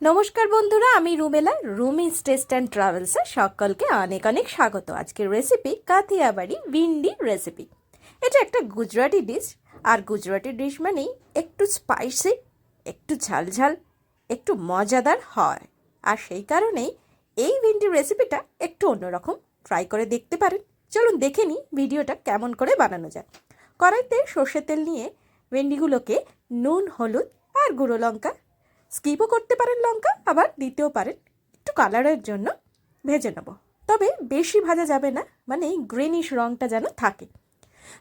নমস্কার বন্ধুরা, আমি রুমেলা, রুমি টেস্ট অ্যান্ড ট্রাভেলসে সকলকে অনেক অনেক স্বাগত। আজকের রেসিপি কাথিয়াবাড়ি ভিন্ডি রেসিপি এটা একটা গুজরাটি ডিশ আর গুজরাটি ডিশ মানেই একটু স্পাইসি একটু ঝালঝাল, একটু মজাদার হয়। আর সেই কারণেই এই ভিন্ডি রেসিপিটা একটু অন্যরকম। ট্রাই করে দেখতে পারেন। চলুন দেখে নিই ভিডিওটা কেমন করে বানানো যায়। কড়াইতে সর্ষের তেল নিয়ে ভেন্ডিগুলোকে নুন, হলুদ আর গুঁড়ো লঙ্কা স্কিপও করতে পারেন লঙ্কা, আবার দিতেও পারেন। একটু কালারের জন্য ভেজে নেব। তবে বেশি ভাজা যাবে না মানে গ্রিনিশ রঙটা যেন থাকে।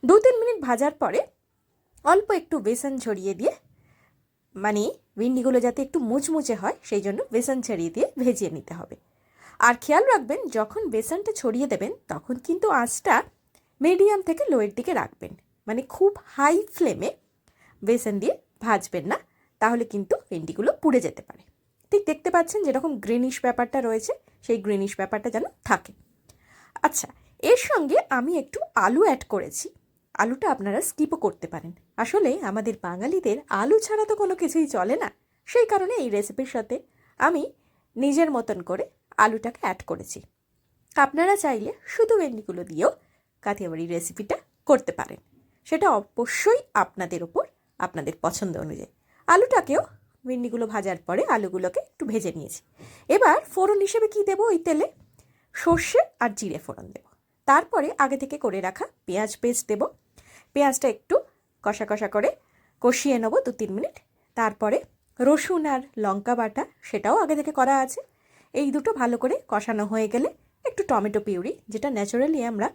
দু তিন মিনিট ভাজার পরে অল্প একটু বেসন ছড়িয়ে দিয়ে মানে ভিন্ডিগুলো যাতে একটু মুচমুচে হয়, সেই জন্য বেসন ছড়িয়ে দিয়ে ভেজিয়ে নিতে হবে। আর খেয়াল রাখবেন, যখন বেসনটা ছড়িয়ে দেবেন, তখন কিন্তু আঁচটা মিডিয়াম থেকে লোয়ের দিকে রাখবেন। মানে খুব হাই ফ্লেমে বেসন দিয়ে ভাজবেন না। তাহলে কিন্তু ভেন্ডিগুলো পুড়ে যেতে পারে। ঠিক দেখতে পাচ্ছেন যেরকম গ্রিনিশ ব্যাপারটা রয়েছে, সেই গ্রিনিশ ব্যাপারটা যেন থাকে। আচ্ছা এর সঙ্গে আমি একটু আলু অ্যাড করেছি। আলুটা আপনারা স্কিপও করতে পারেন। আসলে আমাদের বাঙালিদের আলু ছাড়া তো কোনো কিছুই চলে না। সেই কারণে এই রেসিপির সাথে আমি নিজের মতন করে আলুটাকে অ্যাড করেছি। আপনারা চাইলে শুধু ভেন্ডিগুলো দিয়েও কাঠিয়াবাড়ি রেসিপিটা করতে পারেন। সেটা অবশ্যই আপনাদের ওপর আপনাদের পছন্দ অনুযায়ী। আলুটাকেও ভেন্ডিগুলো ভাজার পরে আলুগুলোকে একটু ভেজে নিয়েছি। এবার ফোড়ন হিসেবে কি দেবো ওই তেলে? সর্ষে আর জিরে ফোড়ন দেবো। তারপরে আগে থেকে করে রাখা পেঁয়াজ পেস্ট দেবো। পেঁয়াজটা একটু কষা কষা করে কষিয়ে নেব দু তিন মিনিট। তারপরে রসুন আর লঙ্কা বাটা সেটাও আগে থেকে করা আছে। এই দুটো ভালো করে কষানো হয়ে গেলে একটু টমেটো পিউরি, যেটা ন্যাচারালি আমরা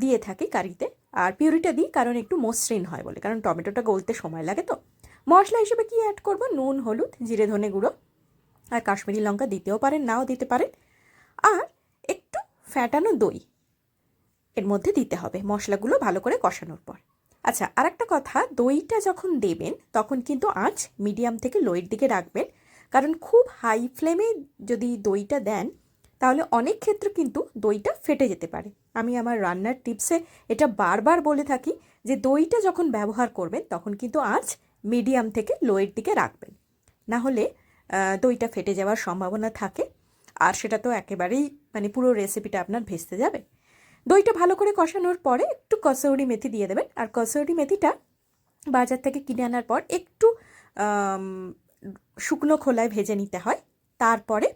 দিয়ে থাকি কারিতে। আর পিউরিটা দিই কারণ একটু মসৃণ হয় বলে, কারণ টমেটোটা গলতে সময় লাগে তো। মশলা হিসেবে কি অ্যাড করব? নুন, হলুদ, জিরে, ধনে গুঁড়ো। আর কাশ্মীরি লঙ্কা দিতেও পারেন, নাও দিতে পারেন। আর একটু ফ্যাটানো দই এর মধ্যে দিতে হবে। মশলাগুলো ভালো করে কষানোর পর। আচ্ছা আর একটা কথা, দইটা যখন দেবেন, তখন কিন্তু আঁচ মিডিয়াম থেকে লোয়ের দিকে রাখবেন। কারণ খুব হাই ফ্লেমে যদি দইটা দেন, তাহলে অনেক ক্ষেত্রে কিন্তু দইটা ফেটে যেতে পারে। আমি আমার রান্নার টিপসে এটা বারবার বলে থাকি যে দইটা যখন ব্যবহার করবেন, তখন কিন্তু আঁচ মিডিয়াম থেকে লোয়ের দিকে রাখবেন। না হলে দইটা ফেটে যাওয়ার সম্ভাবনা থাকে। আর সেটা তো একেবারেই মানে পুরো রেসিপিটা আপনার ভেস্তে যাবে। দইটা ভালো করে কষানোর পরে একটু কসৌরি মেথি দিয়ে দেবেন। আর কসৌরি মেথিটা বাজার থেকে কিনে আনার পর একটু শুকনো খোলায় ভেজে নিতে হয়। তারপরে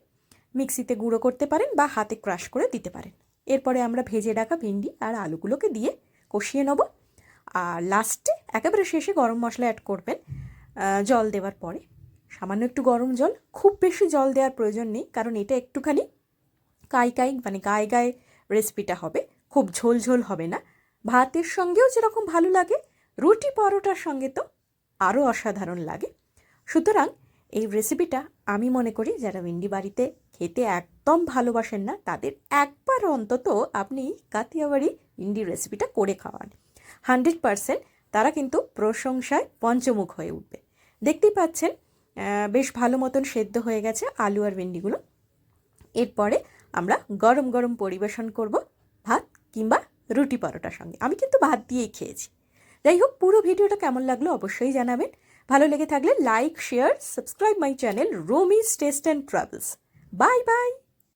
মিক্সিতে গুঁড়ো করতে পারেন বা হাতে ক্রাশ করে দিতে পারেন। এরপরে আমরা ভেজে রাখা ভিন্ডি আর আলুগুলোকে দিয়ে কষিয়ে নেব। আর লাস্টে একেবারে শেষে গরম মশলা অ্যাড করবেন জল দেওয়ার পরে। সামান্য একটু গরম জল, খুব বেশি জল দেওয়ার প্রয়োজন নেই, কারণ এটা একটুখানি কাই কাই মানে গায়ে গায়ে রেসিপিটা হবে, খুব ঝোল ঝোল হবে না। ভাতের সঙ্গেও যেরকম ভালো লাগে, রুটি পরোটার সঙ্গে তো আরও অসাধারণ লাগে। সুতরাং এই রেসিপিটা আমি মনে করি, যারা ভিন্ডি বাড়িতে খেতে একদম ভালোবাসেন না, তাদের একবার অন্তত আপনি কাতিয়াবাড়ি ভিন্ডি রেসিপিটা করে খাওয়ান। হান্ড্রেড পারসেন্ট তারা কিন্তু প্রশংসায় পঞ্চমুখ হয়ে উঠবে। দেখতেই পাচ্ছেন বেশ ভালো মতন সেদ্ধ হয়ে গেছে আলু আর ভেন্ডিগুলো। এরপরে আমরা গরম গরম পরিবেশন করব ভাত কিংবা রুটি পরোটার সঙ্গে। আমি কিন্তু ভাত দিয়েই খেয়েছি। যাই হোক, পুরো ভিডিওটা কেমন লাগল অবশ্যই জানাবেন। ভালো লেগে থাকলে like, share, subscribe my channel, রোমিস taste and travels. Bye bye!